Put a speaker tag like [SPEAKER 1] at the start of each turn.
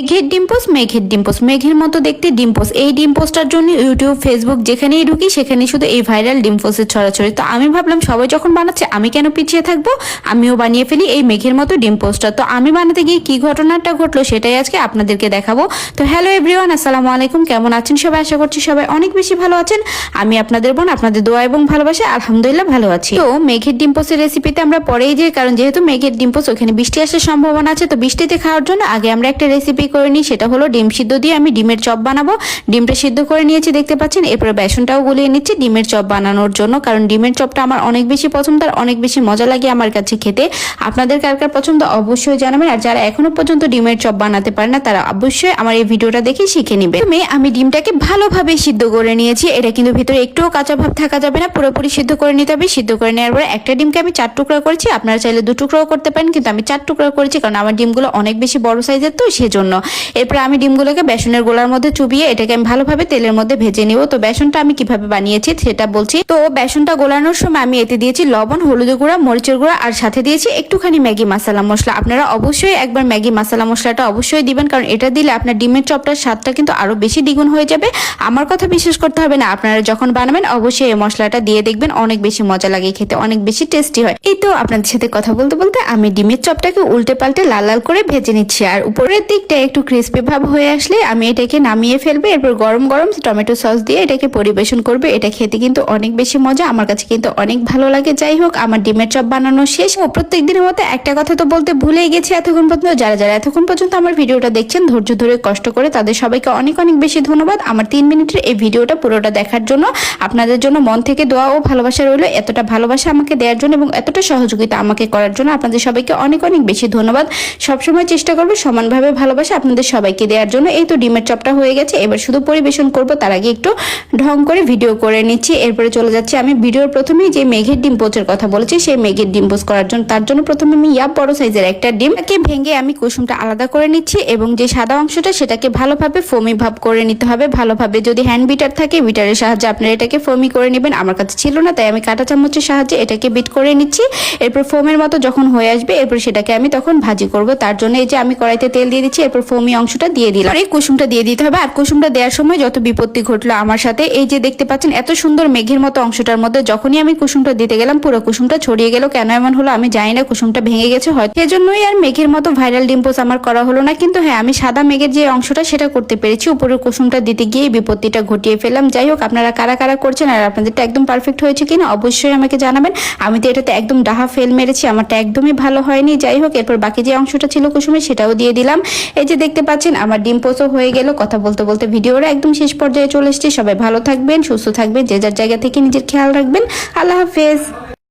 [SPEAKER 1] মেঘের ডিম্পোস মেঘের ডিম্পোস, মেঘের মতো দেখতে ডিম্পোস। এই ডিম্পোসটার জন্য ইউটিউব ফেসবুক যেখানেই ঢুকি সেখানে শুধু এই ভাইরাল ডিম্পোসের ছড়াছড়ি। তো আমি ভাবলাম, সবাই যখন বানাচ্ছে, আমি কেন পিছিয়ে থাকব? আমিও বানিয়ে ফেলি এই মেঘের মতো ডিম্পোসটা। তো আমি বানাতে গিয়ে কি ঘটনাটা ঘটলো, সেটাই আজকে আপনাদেরকে দেখাবো। তো হ্যালো এভরিওয়ান আসসালামু আলাইকুম। কেমন আছেন সবাই? আশা করছি সবাই অনেক বেশি ভালো আছেন। আমি আপনাদের বোন, আপনাদের দোয়া এবং ভালোবাসা, আলহামদুলিল্লাহ ভালো আছি। তো মেঘের ডিম্পোসের রেসিপিতে আমরা পরেই যাই কারণ যেহেতু মেঘের ডিম্পোস, ওখানে বৃষ্টি আসার সম্ভাবনা আছে, তো বৃষ্টিতে খাওয়ার জন্য আগে আমরা একটা রেসিপি করে নিই, সেটা হলো ডিম সিদ্ধ দিয়ে আমি ডিমের চপ বানাবো। ডিমটা সিদ্ধ করে নিয়েছি, দেখতে পাচ্ছেন? এরপরে বেসনটাও গুলিয়ে নিচ্ছি ডিমের চপ বানানোর জন্য, কারণ ডিমের চপটা আমার অনেক বেশি পছন্দ আর অনেক বেশি মজা লাগে আমার কাছে খেতে। আপনাদের কার কার পছন্দ অবশ্যই জানাবেন, আর যারা এখনও পর্যন্ত ডিমের চপ বানাতে পারে না, তারা অবশ্যই আমার এই ভিডিওটা দেখে শিখে নিবে। আমি ডিমটাকে ভালোভাবে সিদ্ধ করে নিয়েছি, এটা কিন্তু ভিতরে একটুও কাঁচা ভাব থাকা যাবে না, পুরোপুরি সিদ্ধ করে নিতে হবে। সিদ্ধ করে নেওয়ার পরে একটা ডিমকে আমি চার টুকরা করেছি, আপনারা চাইলে দু টুকরাও করতে পারেন, কিন্তু আমি চার টুকরা করেছি, কারণ আমার ডিমগুলো অনেক বেশি বড় সাইজের তো সেজন্য। এরপর আমি ডিমগুলোকে বেসনের গোলার মধ্যে চুবিয়ে এটাকে আমি ভালোভাবে তেলের মধ্যে ভেজে নিব। তো বেসনটা আমি কীভাবে বানিয়েছি সেটা বলছি। তো বেসনটা গোলানোর সময় আমি এতে দিয়েছি লবণ হলুদ গুঁড়া, মরিচের গুঁড়া, আর সাথে দিয়েছি একটুখানি ম্যাগি মশলা মশলা। আপনারা অবশ্যই একবার ম্যাগি মশলা মশলাটা অবশ্যই দিবেন, কারণ এটা দিলে আপনার ডিমের চপটার স্বাদটা কিন্তু আরও বেশি দ্বিগুণ হয়ে যাবে। আমার কথা বিশ্বাস করতে হবে না, আপনারা যখন বানাবেন অবশ্যই এই মশলাটা দিয়ে দেখবেন অনেক বেশি মজা লাগে খেতে, অনেক বেশি টেস্টি হয়। এই তো আপনাদের সাথে কথা বলতে বলতে আমি ডিমের চপটাকে উল্টে পাল্টে লাল লাল করে ভেজে নিচ্ছি, আর উপরের দিকটা একটু ক্রিস্পি ভাব হয়ে আসলে আমি এটাকে নামিয়ে ফেলবে, এরপর গরম গরম টমেটো সস দিয়ে এটাকে পরিবেশন করবে। এটা খেতে কিন্তু অনেক বেশি মজা, আমার কাছে কিন্তু অনেক ভালো লাগে। যাই হোক, আমার ডিমের চপ বানানো শেষ। ও প্রত্যেক দিনের মতো একটা কথা তো বলতে ভুলেই গেছি এতক্ষণ পর্যন্ত। যারা যারা এতক্ষণ পর্যন্ত আমার ভিডিওটা দেখছেন, ধৈর্য ধরে কষ্ট করে তাদের সবাইকে অনেক অনেক বেশি ধন্যবাদ আমার তিন মিনিটের এই ভিডিওটা পুরোটা দেখার জন্য। আপনাদের জন্য মন থেকে দোয়া ও ভালোবাসা রইল, এতটা ভালোবাসা আমাকে দেওয়ার জন্য এবং এতটা সহযোগিতা আমাকে করার জন্য আপনাদের সবাইকে অনেক অনেক বেশি ধন্যবাদ। সবসময় চেষ্টা করব সমানভাবে ভালোবাসা আপনাদের সবাইকে দেওয়ার জন্য। এই তো ডিমের চপটা হয়ে গেছে। এবার শুধু পরিবেশন করব, তার আগে একটু ঢং করে ভিডিও করে নিচ্ছি। এরপরে চলে যাচ্ছে আমি ভিডিওর প্রথমেই যে মেঘের ডিম পোচের কথা বলেছি, সেই মেঘের ডিম পোচ করার জন্য। তার জন্য প্রথমে আমি ইয়াব বড় সাইজের একটা ডিমকে ভেঙে আমি কুসুমটা আলাদা করে নিচ্ছি এবং যে সাদা অংশটা সেটাকে ভালোভাবে ফোমি ভাব করে নিতে হবে। ভালোভাবে যদি হ্যান্ড বিটার থাকে, বিটারের সাহায্যে আপনারা এটাকে ফোমি করে নেবেন। আমার কাছে ছিল না, তাই আমি কাঁটা চামচের সাহায্যে এটাকে বিট করে নিচ্ছি। এরপর ফোমের মতো যখন হয়ে আসবে, এরপর সেটাকে আমি তখন ভাজি করব। তার জন্য এই যে আমি কড়াইতে তেল দিয়ে দিচ্ছি, এরপর ফোমি অংশটা দিয়ে দিলাম। এই কুসুমটা দিয়ে দিতে হবে। আর কুসুমটা দেওয়ার সময় যত বিপত্তি ঘটলো আমার সাথে, এই যে দেখতে পাচ্ছেন, এত সুন্দর মেঘের মতো অংশটার মধ্যে যখনই আমি কুসুমটা দিতে গেলাম, পুরো কুসুমটা ছড়িয়ে গেল। কেন এমন হলো আমি জানি না, কুসুমটা ভেঙে গেছে হয়তো। সেজন্যই আর মেঘের মতো ভাইরাল ডিম্পোস আমার করা হলো না। কিন্তু হ্যাঁ আমি সাদা মেঘের যে অংশটা, সেটা করতে পেরেছি। উপরের কুসুমটা দিতে গিয়ে বিপত্তিটা ঘটিয়ে ফেললাম। যাই হোক, আপনারা কারা কারা করছেন আর আপনাদেরটা একদম পারফেক্ট হয়েছে কিনা, অবশ্যই আমাকে জানাবেন। আমি তো এটাতে একদম ডাহা ফেল মেরেছি, আমারটা একদমই ভালো হয়নি। যাই হোক, এরপর বাকি যে অংশটা ছিল কুসুমে সেটাও দিয়ে দিলাম। এই যে দেখতে পাচ্ছেন, আমার ডিম্পোসও হয়ে গেল। কথা বলতে বলতে ভিডিওটা একদম শেষ পর্যায়ে চলে এসেছে। সবাই ভালো থাকবেন, সুস্থ থাকবেন, যে যার জায়গা থেকে নিজের খেয়াল রাখবেন। আল্লাহ হাফেজ।